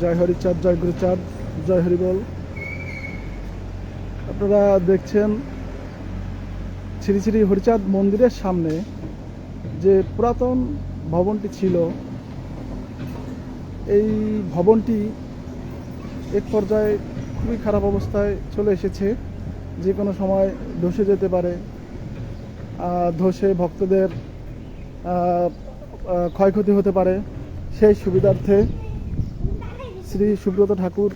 জয় হরিচাঁদ জয় গুরুচাঁদ জয় হরিবল আপনারা দেখছেন শ্রী শ্রী হরিচাঁদ মন্দিরের সামনে যে পুরাতন ভবনটি ছিল। এই ভবনটি এক পর্যায়ে খুবই খারাপ অবস্থায় চলে এসেছে। যে কোনো সময় ধসে যেতে পারে। ধসে ভক্তদের ক্ষয়ক্ষতি হতে পারে। সেই সুবিধার্থে শ্রী সুব্রত ঠাকুর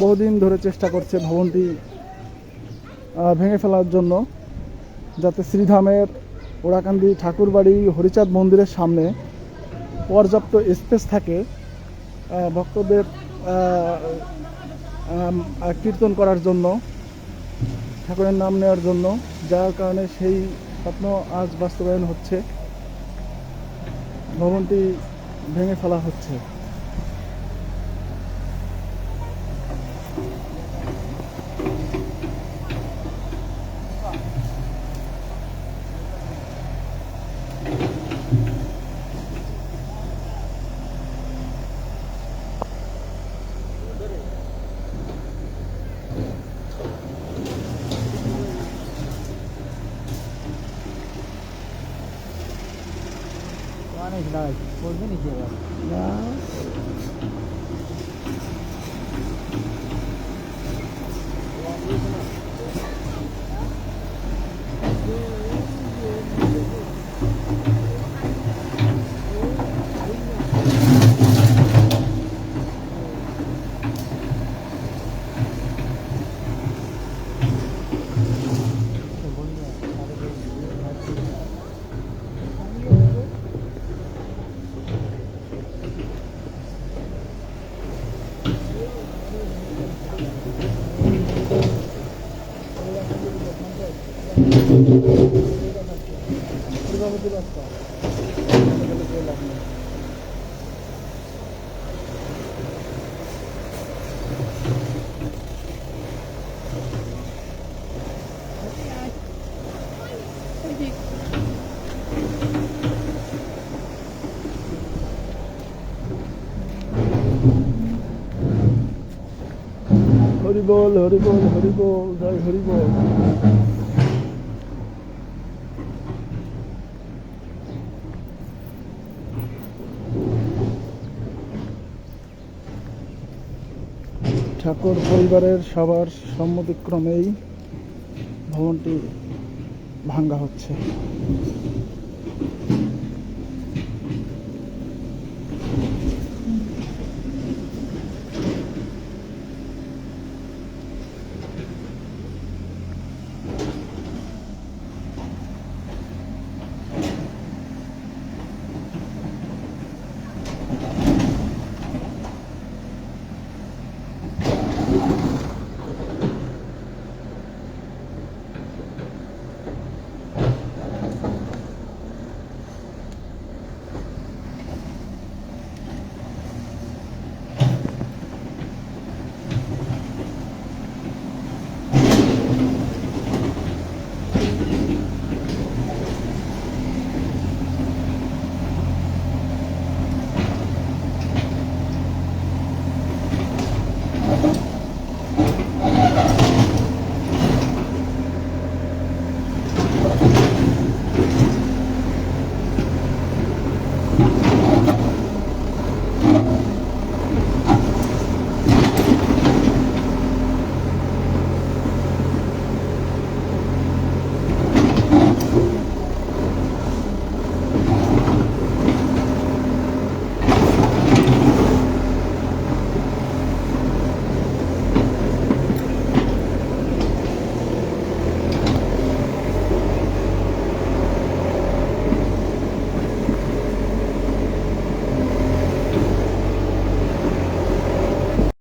বহুদিন ধরে চেষ্টা করছে ভবনটি ভেঙে ফেলার জন্য, যাতে শ্রীধামের ওড়াকান্দি ঠাকুরবাড়ি হরিচাঁদ মন্দিরের সামনে পর্যাপ্ত স্পেস থাকে ভক্তদের কীর্তন করার জন্য, ঠাকুরের নাম নেওয়ার জন্য, যার কারণে সেই স্বপ্ন আজ বাস্তবায়ন হচ্ছে। ভবনটি ভেঙে ফেলা হচ্ছে। অনেক লাগ পড়বে নাকি আবার হরি বল হরি বল হরি বল জয় হরি বল। ঠাকুর পরিবারের সবার সম্মতিক্রমেই ভবনটি ভাঙ্গা হচ্ছে।